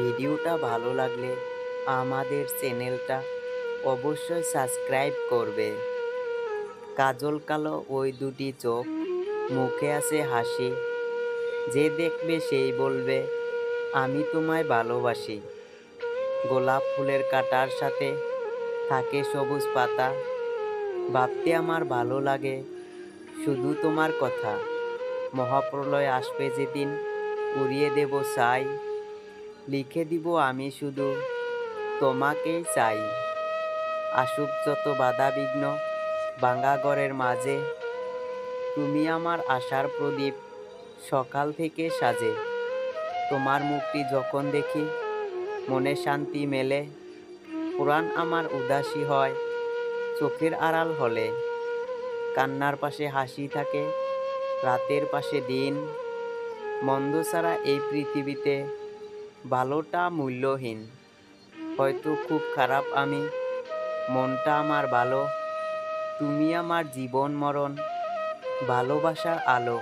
ভিডিওটা ভালো লাগলে আমাদের চ্যানেলটা অবশ্যই সাবস্ক্রাইব করবে। কাজল কালো ওই দুটি চোখ, মুখে আছে হাসি। যে দেখবে সেই বলবে, আমি তোমায় ভালোবাসি। গোলাপ ফুলের কাটার সাথে থাকে সবুজ পাতা। ভাবতে আমার ভালো লাগে শুধু তোমার কথা। মহাপ্রলয় আসবে যেদিন, উড়িয়ে দেব চাই লিখে দিব আমি শুধু। তোমাকেই চাই। আসুক যত বাধা বিঘ্ন মাঝে। তুমি আমার আশার প্রদীপ সকাল থেকে সাজে। তোমার মুখটি যখন দেখি, মনে শান্তি মেলে। পুরাণ আমার উদাসী হয়, চোখের আড়াল হলে। কান্নার পাশে হাসি থাকে, রাতের পাশে দিন। মন্দ ছাড়া এই পৃথিবীতে ভালোটা মূল্যহীন। হয়তো খুব খারাপ আমি, মনটা আমার ভালো, তুমি আমার জীবন মরণ ভালোবাসার আলো।